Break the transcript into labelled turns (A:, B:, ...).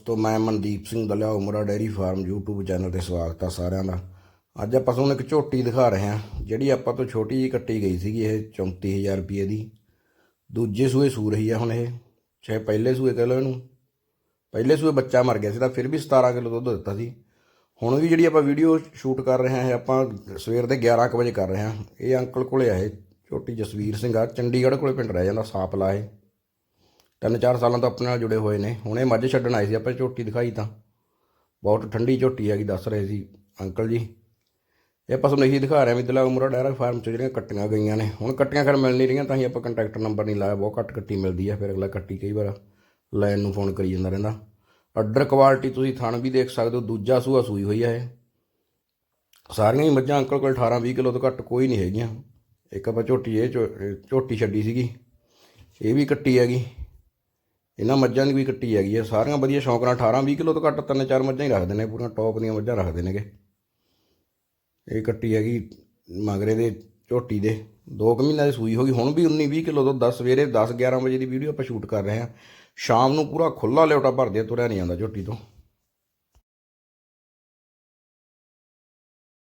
A: ਤੋਂ ਮੈਂ Mandeep Singh Dalia Umra dairy farm YouTube channel ਤੇ ਸਵਾਗਤ ਆ ਸਾਰਿਆਂ ਦਾ। ਅੱਜ ਆਪਾਂ ਤੁਹਾਨੂੰ ਇੱਕ ਝੋਟੀ ਦਿਖਾ ਰਹੇ ਹਾਂ, ਜਿਹੜੀ ਆਪਾਂ ਤੋਂ ਛੋਟੀ ਜਿਹੀ ਕੱਟੀ ਗਈ ਸੀਗੀ ਇਹ 34000 ਰੁਪਏ ਦੀ। ਦੂਜੇ ਸੂਏ ਸੂ ਰਹੀ ਆ ਹੁਣ ਇਹ, ਚਾਹੇ ਪਹਿਲੇ ਸੂਏ ਕਹਿ ਲਓ ਇਹਨੂੰ। ਪਹਿਲੇ ਸੂਏ ਬੱਚਾ ਮਰ ਗਿਆ ਸੀ ਤਾਂ ਫਿਰ ਵੀ 17 ਕਿਲੋ ਦੁੱਧ ਦਿੱਤਾ ਸੀ। ਹੁਣ ਵੀ ਜਿਹੜੀ ਆਪਾਂ ਵੀਡੀਓ ਸ਼ੂਟ ਕਰ ਰਹੇ ਹਾਂ, ਇਹ ਆਪਾਂ ਸਵੇਰ ਦੇ 11 ਕੁ ਵਜੇ ਕਰ ਰਹੇ ਹਾਂ। ਇਹ ਅੰਕਲ ਕੋਲੇ ਆ ਇਹ ਛੋਟੀ ਜਸਵੀਰ ਸਿੰਘ ਆ, ਚੰਡੀਗੜ੍ਹ ਕੋਲੇ ਪਿੰਡ ਰਹਿ ਜਾਂਦਾ ਸਾਪਲਾ ਇਹ। ਤਿੰਨ ਚਾਰ ਸਾਲਾਂ ਤੋਂ ਆਪਣੇ ਨਾਲ ਜੁੜੇ ਹੋਏ ਨੇ। ਹੁਣੇ ਮੱਝ ਛੱਡਣ ਆਏ ਸੀ ਆਪਾਂ, ਝੋਟੀ ਦਿਖਾਈ ਤਾਂ। ਬਹੁਤ ਠੰਡੀ ਝੋਟੀ ਹੈਗੀ, ਦੱਸ ਰਹੇ ਸੀ ਅੰਕਲ ਜੀ। ਇਹ ਆਪਾਂ ਤੁਹਾਨੂੰ ਇਹੀ ਦਿਖਾ ਰਹੇ ਹਾਂ ਵੀ ਦਲਾ ਉਮਰਾ ਡੈਰਾ ਫਾਰਮ ਚ ਜਿਹੜੀਆਂ ਕੱਟੀਆਂ ਗਈਆਂ ਨੇ। ਹੁਣ ਕੱਟੀਆਂ ਖਰ ਮਿਲ ਨਹੀਂ ਰਹੀਆਂ, ਤਾਂ ਹੀ ਆਪਾਂ ਕੰਟੈਕਟ ਨੰਬਰ ਨਹੀਂ ਲਾਇਆ। ਬਹੁਤ ਘੱਟ ਕੱਟੀ ਮਿਲਦੀ ਆ, ਫਿਰ ਅਗਲਾ ਕੱਟੀ ਕਈ ਵਾਰ ਲਾਈਨ ਨੂੰ ਫੋਨ ਕਰੀ ਜਾਂਦਾ ਰਹਿੰਦਾ। ਆਰਡਰ ਕੁਆਲਿਟੀ ਤੁਸੀਂ ਥਣ ਵੀ ਦੇਖ ਸਕਦੇ ਹੋ, ਦੂਜਾ ਸੂਆ ਸੂਈ ਹੋਈ ਆ ਇਹ। ਸਾਰੀਆਂ ਹੀ ਮੱਝਾਂ ਅੰਕਲ ਕੋਲ 18 20 ਕਿਲੋ ਤੋਂ ਘੱਟ ਕੋਈ ਨਹੀਂ ਹੈਗੀਆਂ। ਇੱਕ ਆਪਾਂ ਝੋਟੀ, ਇਹ ਝੋ- ਇਹ ਝੋਟੀ ਛੱਡੀ ਸੀਗੀ। ਇਹ ਵੀ ਕੱਟੀ ਹੈਗੀ। ਇਹਨਾਂ ਮੱਝਾਂ ਦੀ ਵੀ ਕੱਟੀ ਹੈਗੀ ਆ। ਸਾਰੀਆਂ ਵਧੀਆ ਸ਼ੌਂਕ ਨਾਲ 18 20 ਕਿਲੋ ਤੋਂ ਘੱਟ ਤਿੰਨ ਚਾਰ ਮੱਝਾਂ ਹੀ ਰੱਖਦੇ ਨੇ, ਪੂਰੀਆਂ ਟੌਪ ਦੀਆਂ ਮੱਝਾਂ ਰੱਖਦੇ ਨੇਗੇ। ਇਹ ਕੱਟੀ ਹੈਗੀ ਮਗਰੇ ਦੇ, ਝੋਟੀ ਦੇ। 2 ਮਹੀਨਿਆਂ ਦੀ ਸੂਈ ਹੋ ਗਈ। ਹੁਣ ਵੀ 19 20 ਕਿਲੋ ਤੋਂ 10 ਸਵੇਰੇ 10 11 ਵਜੇ ਦੀ ਵੀਡੀਓ ਆਪਾਂ ਸ਼ੂਟ ਕਰ ਰਹੇ ਹਾਂ। ਸ਼ਾਮ ਨੂੰ ਪੂਰਾ ਖੁੱਲਾ ਲਿਓਟਾ ਭਰਦੇ ਤੁਰਿਆ ਨਹੀਂ ਜਾਂਦਾ ਝੋਟੀ ਤੋਂ।